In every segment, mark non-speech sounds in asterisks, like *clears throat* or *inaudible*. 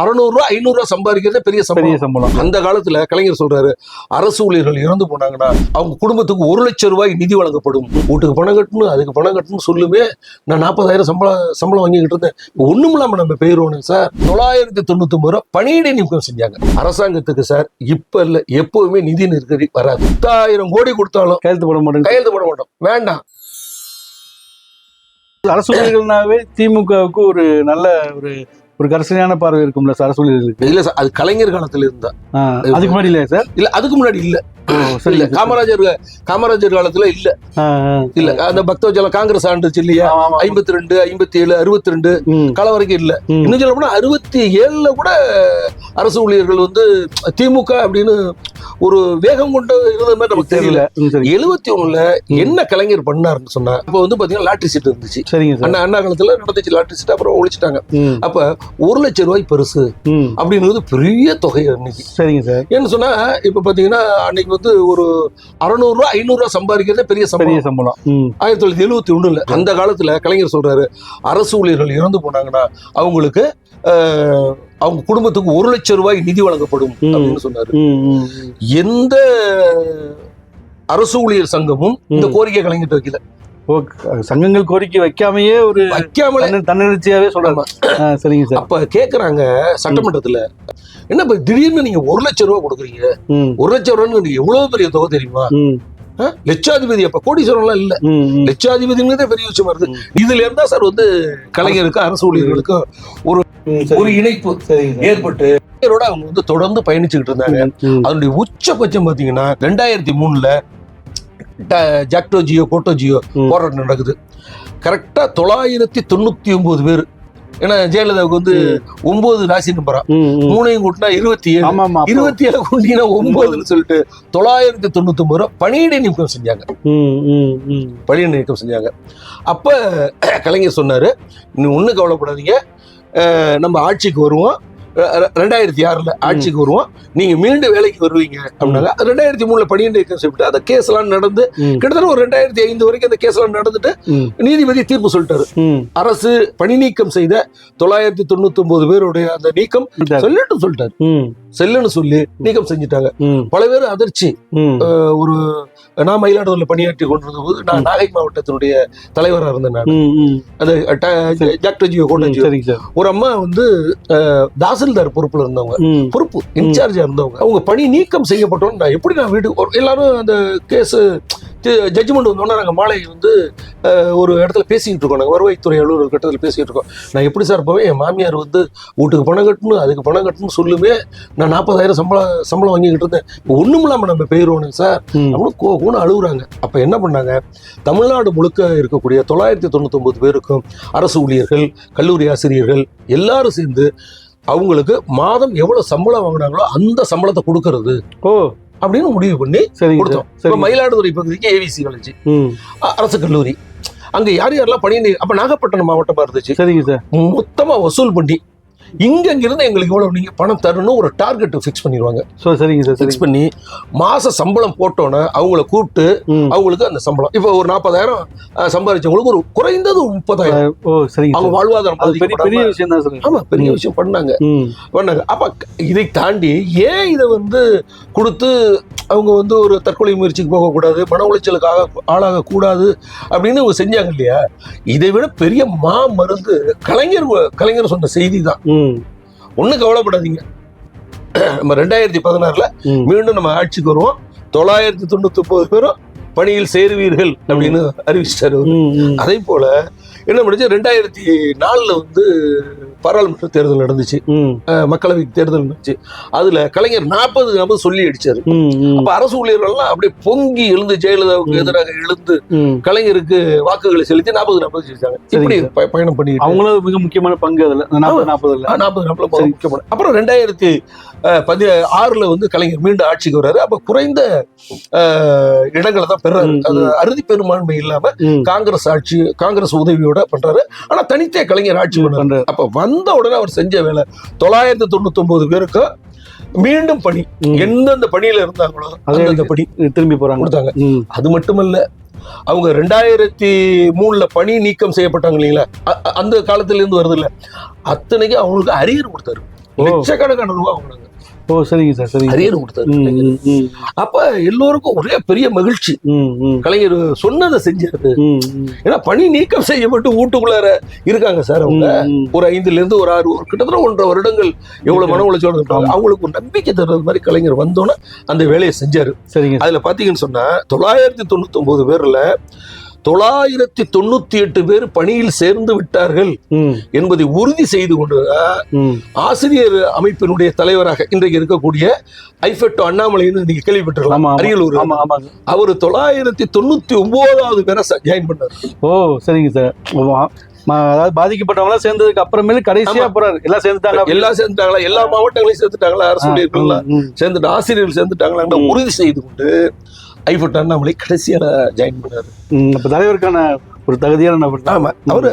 அறுநூறு ரூபா ஐநூறு ரூபா சம்பாதிக்கிறதே பெரிய பெரிய சம்பளம். அந்த காலத்துல கலைஞர் சொல்றாரு அரசு ஊழியர்கள் இறந்து போனாங்கன்னா அவங்க குடும்பத்துக்கு ஒரு லட்சம் ரூபாய் நிதி வழங்கப்படும். வீட்டுக்கு பணம் கட்டணும் அதுக்கு பணம் கட்டணும் சொல்லுமே நான் நாற்பதாயிரம் சம்பளம் சம்பளம் வாங்கிக்கிட்டு இருந்தேன். ஒண்ணும் இல்லாம நம்ம பெயரோனுங்க சார். தொள்ளாயிரத்தி தொண்ணூத்தி ஒன்பது ரூபா பணியிடை நீக்கம் செஞ்சாங்க. அரசாங்கத்துக்கு சார் இப்ப இல்ல எப்பவுமே நிதி நெருக்கடி வராது. பத்தாயிரம் கோடி கொடுத்தாலும் கையெழுத்து போட மாட்டேங்க கையெழுத்து போட மாட்டோம். வேண்டாம். அரசு ஊழியர்கள்னாவே திமுகவுக்கு ஒரு நல்ல ஒரு ஒரு கரிசனையான பார்வை இருக்கும்ல சார் அரசு ஊழியர்களுக்கு இல்ல சார் அது கலைஞர் காலத்துல இருந்தா. அதுக்கு முன்னாடி இல்லையா சார்? இல்ல அதுக்கு முன்னாடி இல்ல. இல்ல காமராஜர் காமராஜர் காலத்துல இல்ல. இல்ல அந்த பக்தவச்சலம் காங்கிரஸ் ஆண்டுச்சு இல்லையா. ஐம்பத்தி ரெண்டு ஐம்பத்தி ஏழு அறுபத்தி ரெண்டு காலம் வரைக்கும் இல்ல. இன்னும் சொல்ல போனா அறுபத்தி ஏழுல கூட அரசு ஊழியர்கள் வந்து திமுக அப்படின்னு ஒரு வேகம் கொண்டு இருந்த மாதிரி நமக்கு தெரியல. எழுபத்தி ஒண்ணுல என்ன கலைஞர் பண்ணாருன்னு சொன்னா அப்ப வந்து பாத்தீங்கன்னா லாட்டரி சீட் இருந்துச்சு. அண்ணா அண்ணா காலத்துல நடந்துச்சு லாட்டரி சீட் அப்புறம் ஒழிச்சிட்டாங்க. அப்ப ஒரு லட்சம் ரூபாய் பரிசு ம். அப்படிங்கிறது பெரிய தொகை அன்னைக்கு. சரிங்க சார். ஏன்னு சொன்னா இப்ப பாத்தீங்கன்னா அன்னைக்கு வந்து ஒரு அறுநூறு ரூபா ஐநூறு ரூபா சம்பாதிக்கிறதே பெரிய பெரிய சம்பளம். ஆயிரத்தி தொள்ளாயிரத்தி எழுபத்தி ஒண்ணுல அந்த காலத்துல கலைஞர் சொல்றாரு அரசு ஊழியர்கள் இறந்து போனாங்கன்னா அவங்களுக்கு அவங்க குடும்பத்துக்கு ஒரு லட்சம் ரூபாய் நிதி வழங்கப்படும். அப்படின்னு சொன்னாரு. எந்த அரசு ஊழியர் சங்கமும் இந்த. கோரிக்கை கலைஞர் வைக்கல. சங்கங்கள் கோரிக்கை வைக்காமையே ஒரு வைக்காமலே. தன்ன- தன்னெழுச்சியாவே சொல்றாங்க. சரிங்க சார். அப்ப கேக்குறாங்க சட்டமன்றத்துல என்ன இப்ப திடீர்னு நீங்க ஒரு லட்சம் ரூபாய் கொடுக்குறீங்க ஒரு லட்சம் ரூபாய் எவ்வளவு பெரிய தொகை தெரியுமா? லட்சாதிபதி அப்ப கோடீஸ்வரம்லாம் இல்ல. லட்சாதிபதிங்கிறதே பெரிய விஷயமா ம். இதுல இருந்தா சார் வந்து கலைஞருக்கு அரசு ஊழியர்களுக்கு ம், சரி. ஒரு இணைப்பு. ஏற்பட்டு அவங்க வந்து தொடர்ந்து பயணிச்சுக்கிட்டு இருந்தாங்க. அதனுடைய உச்சபட்சம் பாத்தீங்கன்னா ரெண்டாயிரத்தி மூணுல ஜாக்டோ ஜியோ கோட்டோ ஜியோ. போராட்டம் நடக்குது கரெக்டா தொள்ளாயிரத்தி தொண்ணூத்தி ஒன்பது பேர் ஏன்னா ஜெயலலிதாவுக்கு வந்து ஒன்பது ராசி நம்பரா. மூணையும் கூட்டினா இருபத்தி ஏழு இருபத்தி ஏழு கூட்டினா ஒன்பதுன்னு சொல்லிட்டு தொள்ளாயிரத்தி தொண்ணூத்தி ஒன்பது ரூபா பணியிடை நீக்கம் செஞ்சாங்க. பணியிடை நீக்கம் செஞ்சாங்க. அப்ப கலைஞர் சொன்னாரு நீ ஒன்றும் கவலைப்படாதீங்க. நம்ம ஆட்சிக்கு வருவோம். ரெண்டாயிரத்தி ஆறுல ஆட்சிக்கு வருவோம். நீங்க மீண்டும் வேலைக்கு வருவீங்க அப்படின்னாங்க. ரெண்டாயிரத்தி மூணுல நீக்கம் செய்யப்பட்டு அந்த கேஸ் எல்லாம் நடந்து கிட்டத்தட்ட ஒரு ரெண்டாயிரத்தி ஐந்து வரைக்கும் அந்த கேஸ் எல்லாம் நடந்துட்டு நீதிபதி தீர்ப்பு சொல்லிட்டாரு. அரசு பணி நீக்கம் செய்த தொள்ளாயிரத்தி தொண்ணூத்தி ஒன்பது பேருடைய அந்த நீக்கம். செல்லுன்னு சொல்லிட்டாரு. செல்லுன்னு சொல்லி நீக்கம் செஞ்சுட்டாங்க. பல பேர் அதிர்ச்சி. ஒரு நான் மயிலாடுதுறையில் பணியாற்றி கொண்டிருந்த போது நான் நாகை மாவட்டத்தினுடைய தலைவராக இருந்தேன் நான். அது டாக்டர் ஜியோ கோட்டஜியோ. ஒரு அம்மா வந்து அஹ், தாசில்தார் பொறுப்புல இருந்தவங்க. பொறுப்பு இன்சார்ஜா இருந்தவங்க. அவங்க பணி நீக்கம் செய்யப்பட்டோம் நான் எப்படி நான் வீடு எல்லாரும் அந்த கேஸ் ஜட்ஜ்மெண்ட் வந்தோடனே நாங்கள் மாலை வந்து ஒரு இடத்துல பேசிக்கிட்டு இருக்கோம் நாங்கள் வருவாய்த்துறை அலுவலர் கட்டத்தில் பேசிக்கிட்டு இருக்கோம். நான் எப்படி சார் போவேன்? என் மாமியார் வந்து வீட்டுக்கு பணம் கட்டணும் அதுக்கு பணம் கட்டணும்னு சொல்லுவே நான் நாற்பதாயிரம் சம்பளம் சம்பளம் வாங்கிக்கிட்டு இருந்தேன். ஒன்றும் இல்லாமல் நம்ம பெயரோனுங்க சார். ம். அவனும் கோ கோன்னு அழுகுறாங்க. அப்போ என்ன பண்ணாங்க? தமிழ்நாடு முழுக்க இருக்கக்கூடிய தொள்ளாயிரத்தி தொண்ணூத்தொம்பது பேருக்கும் அரசு ஊழியர்கள் கல்லூரி ஆசிரியர்கள் எல்லாரும் சேர்ந்து அவங்களுக்கு மாதம் எவ்வளவு சம்பளம் வாங்குனாங்களோ அந்த சம்பளத்தை கொடுக்கறது. ஓ. அப்படின்னு முடிவு பண்ணி கொடுத்தோம் சார் இப்போ சரிங்க. மயிலாடுதுறை பகுதிக்கு ஏவிசி காலேஜ் அரசு கல்லூரி. அங்க யார் யாரெல்லாம் பணி அப்ப நாகப்பட்டினம் மாவட்டமா இருந்துச்சு. சரிங்க சார். மொத்தமா வசூல் பண்ணி இங்க இருந்து எங்களுக்கு இவ்வளவு நீங்க பணம் தரணும் ஒரு டார்கெட் ஃபிக்ஸ் பண்ணிடுவாங்க ஸோ சரிங்க சார் ஃபிக்ஸ் பண்ணி மாச சம்பளம் போட்டோன்னே அவங்கள கூப்பிட்டு. அவங்களுக்கு அந்த சம்பளம். இப்போ ஒரு நாற்பதாயிரம் சம்பாதிச்சவங்களுக்கு ஒரு குறைந்தது முப்பதாயிரம். ஓ சரிங்க அவங்க வாழ்வாதாரம் பெரிய விஷயம் தான் சார் ஆமா பெரிய. விஷயம் பண்ணாங்க. பண்ணாங்க. அப்ப இதை தாண்டி ஏன் இதை வந்து கொடுத்து அவங்க வந்து ஒரு தற்கொலை முயற்சிக்கு போகக்கூடாது மன உளைச்சலுக்கு ஆக ஆளாக கூடாது அப்படின்னு அவங்க செஞ்சாங்க இல்லையா? இதை விட பெரிய மா மருந்து கலைஞர் கலைஞர் சொன்ன செய்தி தான் ஒன்றும் கவலைப்படாதீங்க. நம்ம ரெண்டாயிரத்தி பதினாறுல மீண்டும் நம்ம ஆட்சிக்கு வருவோம். தொள்ளாயிரத்தி தொண்ணூத்தி ஒன்பது பேரும் பணியில் சேருவீர்கள் அப்படின்னு அறிவிச்சிட்டாரு. அதே போல என்ன பண்ணுச்சு? ரெண்டாயிரத்தி நாலுல வந்து பாராளுமன்ற தேர்தல் நடந்துச்சு. மக்களவை தேர்தல் நடந்துச்சு. அதுல கலைஞர் நாற்பது நாற்பது சொல்லி அடிச்சாரு அப்ப அரசு ஊழியர்கள்லாம் அப்படியே பொங்கி எழுந்து ஜெயலலிதாவுக்கு. எதிராக எழுந்து. கலைஞருக்கு வாக்குகளை செலுத்தி நாற்பது நாற்பது செலுத்தாங்க இப்படி பயணம் பண்ணிட்டு அவங்களும் மிக முக்கியமான பங்கு அதுல. நாற்பது நாற்பதுல. நாற்பது நாற்பது சரி. முக்கியமான அப்புறம் ரெண்டாயிரத்தி பதி ஆறுல வந்து கலைஞர் மீண்டும் ஆட்சிக்கு வர்றாரு. அப்ப குறைந்த இடங்களை தான் பெறாரு. அது. அறுதி பெரும்பான்மை இல்லாம காங்கிரஸ் ஆட்சி காங்கிரஸ் உதவியோட பண்றாரு. ஆனா தனித்தே கலைஞர் ஆட்சி பண்றாரு. அப்ப வந்த உடனே அவர் செஞ்ச வேலை. தொள்ளாயிரத்தி தொண்ணூத்தி ஒன்பது பேருக்கு மீண்டும் பணி. எந்தெந்த பணியில இருந்தாங்களோ அந்தந்த பணி திரும்பி போறாங்க. கொடுத்தாங்க. அது மட்டுமல்ல அவங்க ரெண்டாயிரத்தி மூணுல பணி நீக்கம் செய்யப்பட்டாங்க இல்லைங்களா? அந்த காலத்துல இருந்து வருது இல்ல அத்தனைக்கு அவங்களுக்கு அரியர் கொடுத்தாரு. லட்சக்கணக்கான ரூபா வாங்கினாங்க ஓ சரிங்க சார் சரிங்க அரியர் கொடுத்தாரு. அப்ப எல்லோருக்கும் ஒரே பெரிய மகிழ்ச்சி. கலைஞர் சொன்னதை செஞ்சாரு. ஏன்னா பணி நீக்கம் செய்யப்பட்டு வீட்டுக்குள்ளார இருக்காங்க சார் அவங்க. ஒரு ஐந்துல இருந்து ஒரு ஆறு ஒரு கிட்டத்தட்ட ஒன்றரை வருடங்கள் எவ்வளவு மன உளைச்சோட இருப்பாங்க. ஆமா. அவங்களுக்கு ஒரு நம்பிக்கை தர்றது மாதிரி கலைஞர் வந்தோன்னே அந்த வேலையை செஞ்சாரு. சரிங்க. சார். அதுல பாத்தீங்கன்னு சொன்னா தொள்ளாயிரத்தி தொண்ணூத்தி ஒன்பது பேர்ல தொள்ளாயிரத்தி தொண்ணூத்தி எட்டு பேர் பணியில் சேர்ந்து விட்டார்கள் என்பதை உறுதி செய்து கொண்டு. ஆசிரியர் அமைப்பினுடைய தலைவராக இன்றைக்கு இருக்கக்கூடிய ஐஃபெட்டோ அண்ணாமலைன்னு நீங்க கேள்விப்பட்டிருக்கலாம். அரியலூர். அவர் தொள்ளாயிரத்தி தொண்ணூத்தி ஒன்பதாவது பேரை ஜாயின் பண்ணார். ஓ சரிங்க சார். அதாவது பாதிக்கப்பட்டவங்க சேர்ந்ததுக்கு அப்புறமேலு கடைசியா போறாரு. எல்லாம் சேர்ந்துட்டாங்க எல்லாம் சேர்ந்துட்டாங்களா? எல்லா மாவட்டங்களையும் சேர்த்துட்டாங்களா அரசு. சேர்ந்துட்டு ஆசிரியர்கள் சேர்ந்துட்டாங்களா. உறுதி செய்து கொண்டு ஐஃபெட்டோ அண்ணாமலை கடைசியா ஜாயின் பண்ணார். ம், அப்ப தலைவருக்கான ஒரு தகுதியான நபர் தான். ஆமா அவரு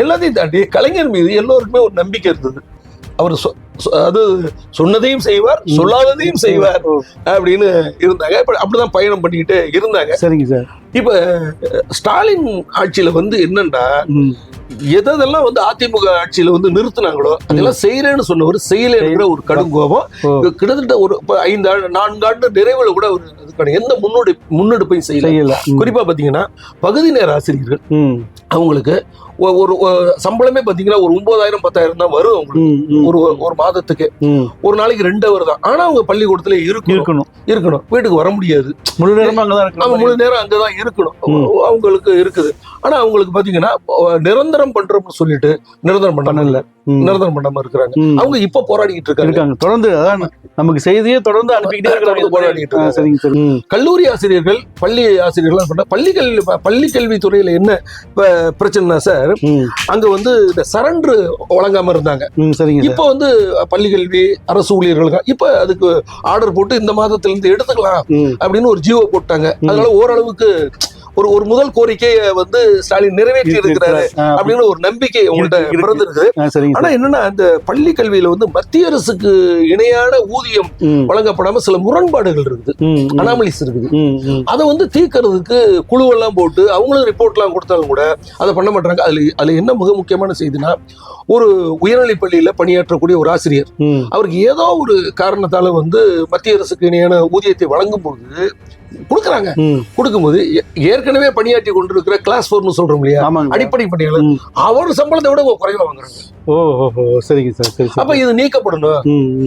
எல்லாத்தையும் தாண்டி கலைஞர் மீது எல்லோருக்குமே ஒரு நம்பிக்கை இருந்தது. அவர் அது சொன்னதையும் செய்வார். சொல்லாததையும் செய்வார் அப்படின்னு இருந்தாங்க. இப்ப அப்படிதான் பயணம் பண்ணிக்கிட்டு இருந்தாங்க. சரிங்க சார். இப்ப ஸ்டாலின் ஆட்சியில வந்து என்னன்னா எதெல்லாம் வந்து அதிமுக ஆட்சியில வந்து நிறுத்துனாங்களோ அதெல்லாம் செய்யறேன்னு சொன்னவர் செய்யலைங்கிற ஒரு கடும் கோபம். கிட்டத்தட்ட ஒரு ஐந்து ஆண்டு நான்கு ஆண்டு நிறைவுல கூட ஒரு எந்த முன்னோடி முன்னெடுப்பையும் செய்யல. குறிப்பா பாத்தீங்கன்னா பகுதி நேர ஆசிரியர்கள் அவங்களுக்கு ஒரு சம்பளமே பாத்தீங்கன்னா ஒரு ஒன்பதாயிரம் பத்தாயிரம் தான் வரும் அவங்களுக்கு. ஒரு ஒரு மாதத்துக்கு. ஒரு நாளைக்கு ரெண்டு அவர் தான். ஆனா அவங்க பள்ளிக்கூடத்துல இருக்கணும். இருக்கணும். இருக்கணும். வீட்டுக்கு வர முடியாது. முழு நேரமா அங்கதான் முழு நேரம் அங்கதான் இருக்கணும். அவங்களுக்கு இருக்குது. ஆனா அவங்களுக்கு பாத்தீங்கன்னா நிரந்தரம் பண்றோம்னு சொல்லிட்டு நிரந்தரம் பண்ணல. நிரந்தரம் பண்ணாம இருக்கிறாங்க. அவங்க இப்ப போராடிட்டு இருக்காங்க. தொடர்ந்து அதான் நமக்கு செய்தியே தொடர்ந்து அனுப்பிக்கிட்டே போராடிட்டு ஆ, இருக்காங்க. கல்லூரி ஆசிரியர்கள் பள்ளி ஆசிரியர்கள் பண்ண பள்ளி கல்வி பள்ளி கல்வித்துறையில என்ன பிரச்சனைனா சார் அங்க வந்து இந்த சரண்டு வழங்காம இருந்தாங்க. சரிங்க சார். இப்ப வந்து பள்ளி கல்வி அரசு ஊழியர்களுக்கு இப்ப அதுக்கு ஆர்டர் போட்டு இந்த மாதத்துல இருந்து எடுத்துக்கலாம் அப்படின்னு ஒரு ஜீவோ போட்டாங்க. அதனால ஓரளவுக்கு ஒரு ஒரு முதல் கோரிக்கையை வந்து ஸ்டாலின் நிறைவேற்றி இருக்கிறாரு அப்படின்னு ஒரு நம்பிக்கை உங்கள்கிட்ட. பிறந்திருக்கு ஆனா என்னன்னா அந்த பள்ளி கல்வியில வந்து மத்திய அரசுக்கு இணையான ஊதியம் வழங்கப்படாம சில முரண்பாடுகள் இருக்குது அனாமலிஸ் இருக்குது. அதை வந்து தீர்க்கறதுக்கு குழுவெல்லாம் போட்டு அவங்களும் ரிப்போர்ட்லாம் கொடுத்தாலும் கூட அதை பண்ண மாட்டாங்க. அதுல அதுல என்ன மிக முக்கியமான செய்தினா ஒரு உயர்நிலைப் பள்ளியில பணியாற்றக்கூடிய ஒரு ஆசிரியர் அவருக்கு ஏதோ ஒரு காரணத்தால வந்து மத்திய அரசுக்கு இணையான ஊதியத்தை வழங்கும் போது கொடுக்குறாங்க. கொடுக்கும்போது ஏற்கனவே பணியாற்றி கொண்டிருக்கிற கிளாஸ் ஃபோர்னு சொல்றோம் இல்லையா? அடிப்படை பணியாளர். ம். அவர் சம்பளத்தை விட குறைவா வாங்குறாங்க. ஓ ஓ, ஓ, சரிங்க சார் சரி அப்ப இது நீக்கப்படணும்.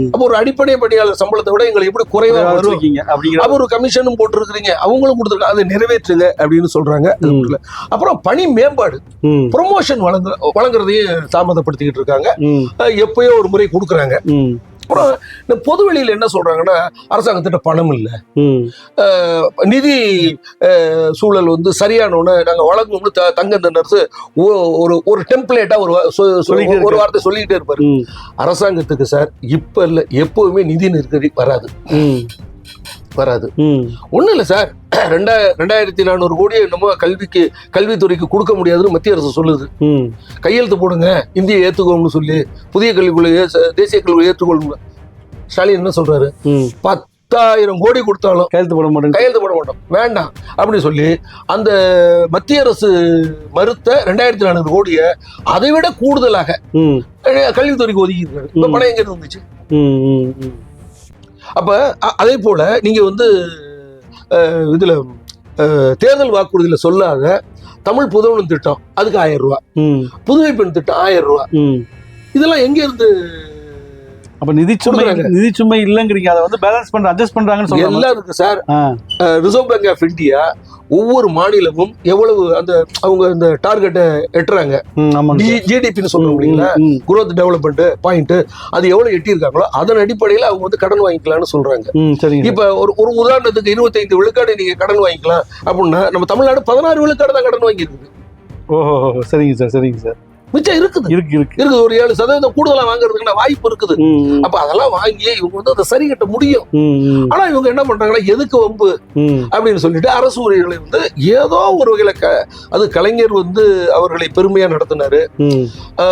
அப்ப ஒரு அடிப்படை பணியாளர் சம்பளத்தை விட எங்களுக்கு எப்படி குறைவா வச்சிருக்கீங்க அப்படிங்கிற அப்ப ஒரு கமிஷனும் போட்டிருக்கிறீங்க. அவங்களும் கொடுத்துருக்காங்க அதை நிறைவேற்றுங்க அப்படின்னு சொல்றாங்க. அப்புறம் பணி மேம்பாடு. ப்ரொமோஷன் வழங்க வழங்குறதையும் தாமதப்படுத்திக்கிட்டு இருக்காங்க. எப்பயோ ஒரு முறை கொடுக்குறாங்க. அப்புறம் இந்த பொது வெளியில என்ன சொல்றாங்கன்னா அரசாங்கத்திட்ட பணம் இல்ல. நிதி சூழல் வந்து சரியானோன்னு நாங்க வழங்கும்னு த- தங்க நர்ஸ் ஒரு ஒரு டெம்ப்ளேட்டா ஒரு ஒரு வார்த்தை சொல்லிக்கிட்டே இருப்பாரு. அரசாங்கத்துக்கு சார் இப்ப இல்ல எப்பவுமே நிதி நெருக்கடி வராது. வராது. ம். ஒண்ணும் இல்ல சார். *clears throat* ரெண்டா ரெண்டாயிரத்தி நானூறு கோடி என்னமோ கல்விக்கு கல்வித்துறைக்கு கொடுக்க முடியாதுன்னு மத்திய அரசு சொல்லுது. கையெழுத்து போடுங்க இந்தியை ஏத்துக்கோம்னு சொல்லி புதிய கல்விக் கொள்கையை ச- தேசிய கல்வியை ஏற்றுக்கொள்ளுங்க. ஸ்டாலின் என்ன சொல்றாரு? ம். பத்தாயிரம் கோடி கொடுத்தாலும் கையெழுத்து போட மாட்டேங்க கையெழுத்து போட மாட்டோம். வேண்டாம். அப்படின்னு சொல்லி அந்த மத்திய அரசு மறுத்த ரெண்டாயிரத்தி நானூறு கோடியை அதை விட கூடுதலாக கல்வித்துறைக்கு ஒதுக்கி இருக்காரு ம். பணம் எங்க இருந்து வந்துச்சு? ம், ம், ம். அப்ப அதே போல நீங்க வந்து இதுல தேர்தல் வாக்குறுதியில சொல்லாத தமிழ் புதவனும் திட்டம் அதுக்கு ஆயிரம் ரூபாய். ம், புதுமை பெண் திட்டம் ஆயிரம் ரூபாய். ம். இதெல்லாம் எங்க இருந்து அப்ப நிதிச்சுமை கொடுக்குறாங்க. நிதிச்சுமை இல்லைங்கிறீங்க அதை வந்து பேலன்ஸ் பண்ற அட்ஜஸ்ட் பண்றாங்கன்னு சொல்றாங்க எல்லாம் இருக்கு sir. Reserve bank of India ஒவ்வொரு மாநிலமும் எவ்வளவு அந்த அவங்க இந்த டார்கெட்டை எட்டுறாங்க. ஜிடிபின்னு சொல்றோம் இல்லைங்களா குரோத் டெவலப்மெண்ட் பாயிண்ட் அது எவ்வளவு எட்டியிருக்காங்களோ அதன் அடிப்படையில் அவங்க வந்து கடன் வாங்கிக்கலாம்னு சொல்றாங்க. இப்ப ஒரு ஒரு உதாரணத்துக்கு இருபத்தைந்து விழுக்காடு நீங்க கடன் வாங்கிக்கலாம் அப்படின்னா நம்ம தமிழ்நாடு பதினாறு விழுக்காடு தான் கடன் வாங்கியிருக்குது ஓஹோ ஓஹோ, சரிங்க சார் சரிங்க சார் மிச்சம் இருக்குது. இருக்கு இருக்கு. இருக்குது ஒரு ஏழு சதவீதம் கூடுதலா வாங்குறதுக்கான வாய்ப்பு இருக்குது. அப்ப அதெல்லாம் வாங்கி இவங்க வந்து அதை சரி கட்ட முடியும். ஆனா இவங்க என்ன பண்றாங்கன்னா எதுக்கு வம்பு? அப்படின்னு சொல்லிட்டு அரசு ஊழியர்களை வந்து ஏதோ ஒரு வகையில அது கலைஞர் வந்து அவர்களை பெருமையா நடத்தினாரு.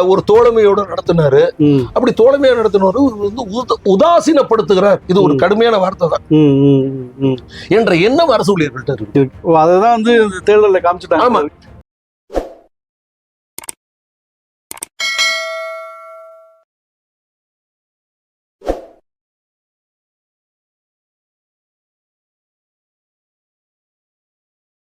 ஒரு தோழமையோட நடத்தினாரு. அப்படி தோழமையா நடத்தினவர் இவர் வந்து உத- உதாசீனப்படுத்துகிறார். இது ஒரு. கடுமையான வார்த்தை தான். என்ற எண்ணம் அரசு ஊழியர்கள்ட்ட இருக்கு. அததான் வந்து தேர்தல்ல காமிச்சிட்டாங்க. ஆமா.